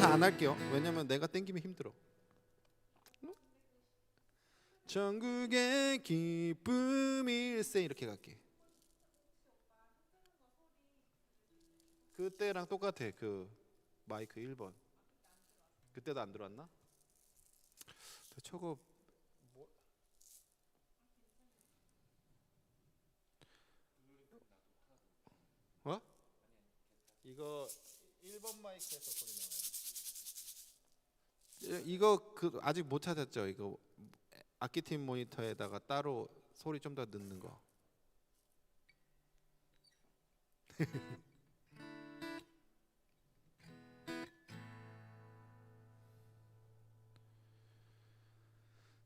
안 할게요. 왜냐면 내가 땡기면 힘들어. 전국의 기쁨일세 이렇게 갈게. 그때랑 똑같아. 그 마이크 1번. 그때도 안 들어왔나? 저거 뭐 어? 이거 1번 마이크에서 소리 나와요. 이- 이거 그 아직 못 찾았죠? 이거 악기팀 모니터에다가 따로 소리 좀 더 넣는 거.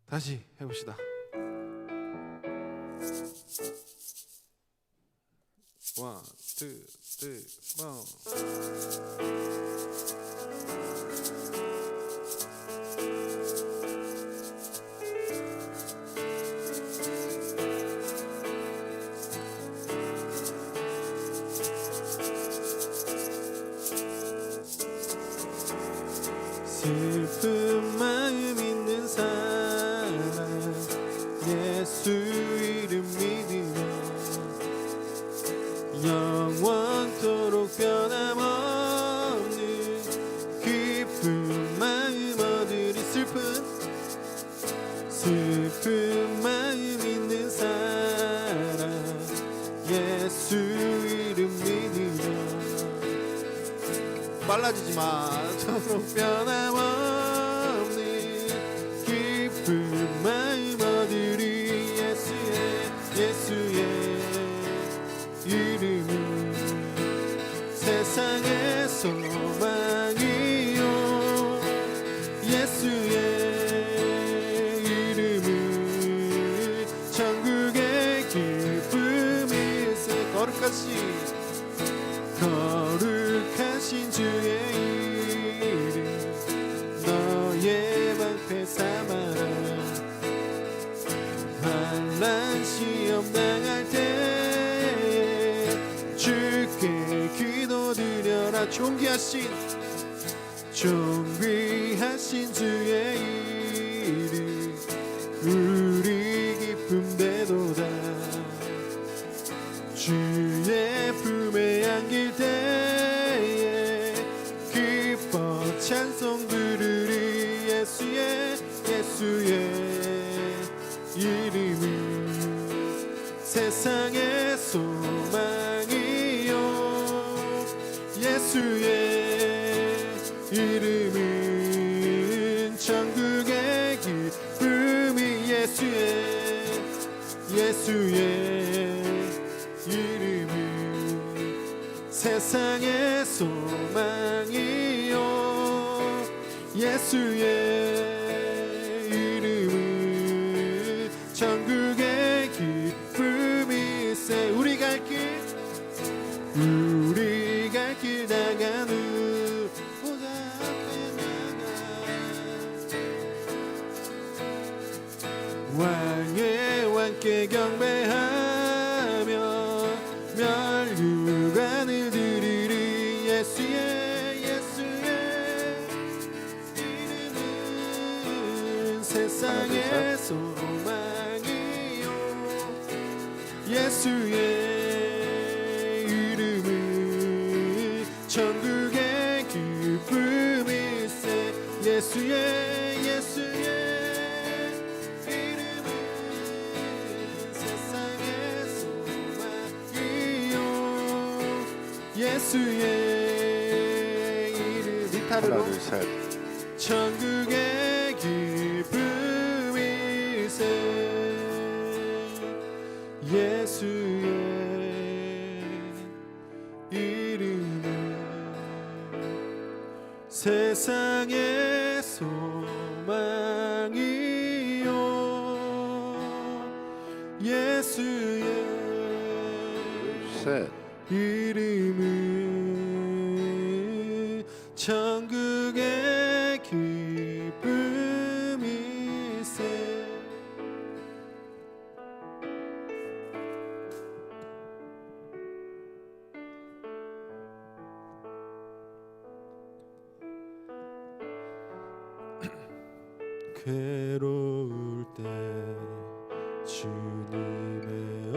다시 해봅시다. 원, 투, 쓰리, 예수 이름 믿으며 영원토록 변함없는 기쁜 마음 얻으리 슬픈 슬픈 마음 있는 사람 예수 이름 믿으며 빨라지지 마. 저록 변함없 거룩하시 거룩하신 주의 이름 너의 방패 삼아라 환난 시험 당할 때에 주께 기도드려라. 존귀하신 존귀하신 주의 이름 주의 품에 안길 때에 기뻐 찬송 부르리 예수의 예수의 이름은 세상의 소망이요. 예수의 이름은 이름은 세상의 소망이요. 예수의 이름은 천국의 기쁨이세 우리 갈길 우리 갈 길 나가는 보다 앞에 나가. 왕의 왕께 경배 소망이요. 예수의 이름은 천국의 기쁨일세 예수의 예수의 이름은 세상의 소망이요. 예수의 이름 하나 둘셋. 천국의 세상의 소망이요. 예수의 셋. 이름은 천국의 기 괴로울 때 주님의